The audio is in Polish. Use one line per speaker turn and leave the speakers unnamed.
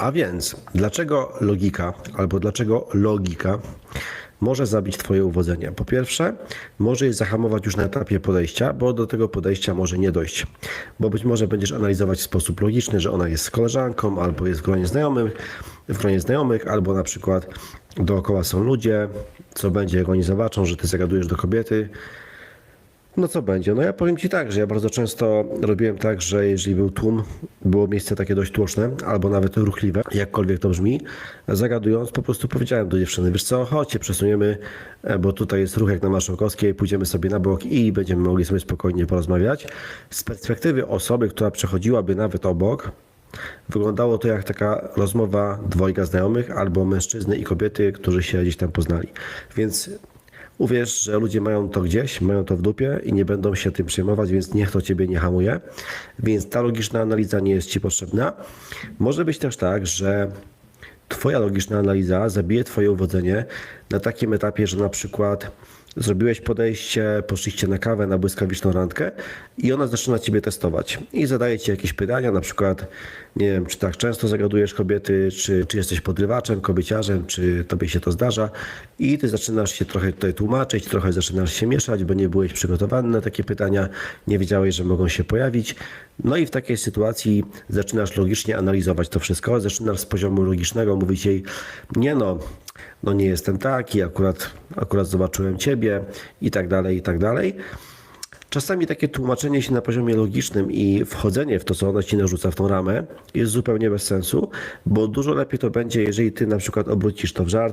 A więc, dlaczego logika albo dlaczego logika może zabić Twoje uwodzenie? Po pierwsze, może je zahamować już na etapie podejścia, bo do tego podejścia może nie dojść. Bo być może będziesz analizować w sposób logiczny, że ona jest z koleżanką, albo jest w gronie znajomych, w gronie znajomych, albo na przykład dookoła są ludzie, co będzie, jak oni zobaczą, że Ty zagadujesz do kobiety, no co będzie? No ja powiem Ci tak, że ja bardzo często robiłem tak, że jeżeli był tłum, było miejsce takie dość tłoczne, albo nawet ruchliwe, jakkolwiek to brzmi, zagadując po prostu powiedziałem do dziewczyny, wiesz co, chodźcie, przesuniemy, e, bo tutaj jest ruch jak na Marszałkowskiej, pójdziemy sobie na bok i będziemy mogli sobie spokojnie porozmawiać. Z perspektywy osoby, która przechodziłaby nawet obok, Wyglądało to jak taka rozmowa dwojga znajomych albo mężczyzny i kobiety, którzy się gdzieś tam poznali. Więc uwierz, że ludzie mają to gdzieś, mają to w dupie i nie będą się tym przejmować, więc niech to ciebie nie hamuje. Więc ta logiczna analiza nie jest ci potrzebna. Może być też tak, że Twoja logiczna analiza zabije Twoje uwodzenie na takim etapie, że na przykład zrobiłeś podejście, poszliście na kawę, na błyskawiczną randkę i ona zaczyna Ciebie testować. I zadaje Ci jakieś pytania, na przykład nie wiem, czy tak często zagadujesz kobiety, czy, czy jesteś podrywaczem, kobieciarzem, czy Tobie się to zdarza. I Ty zaczynasz się trochę tutaj tłumaczyć, trochę zaczynasz się mieszać, bo nie byłeś przygotowany na takie pytania, nie wiedziałeś, że mogą się pojawić. No i w takiej sytuacji zaczynasz logicznie analizować to wszystko, zaczynasz z poziomu logicznego mówić jej, nie no, no nie jestem taki, akurat, akurat zobaczyłem ciebie i tak dalej, i tak dalej. Czasami takie tłumaczenie się na poziomie logicznym i wchodzenie w to, co ona ci narzuca w tą ramę, jest zupełnie bez sensu, bo dużo lepiej to będzie, jeżeli ty na przykład obrócisz to w żart,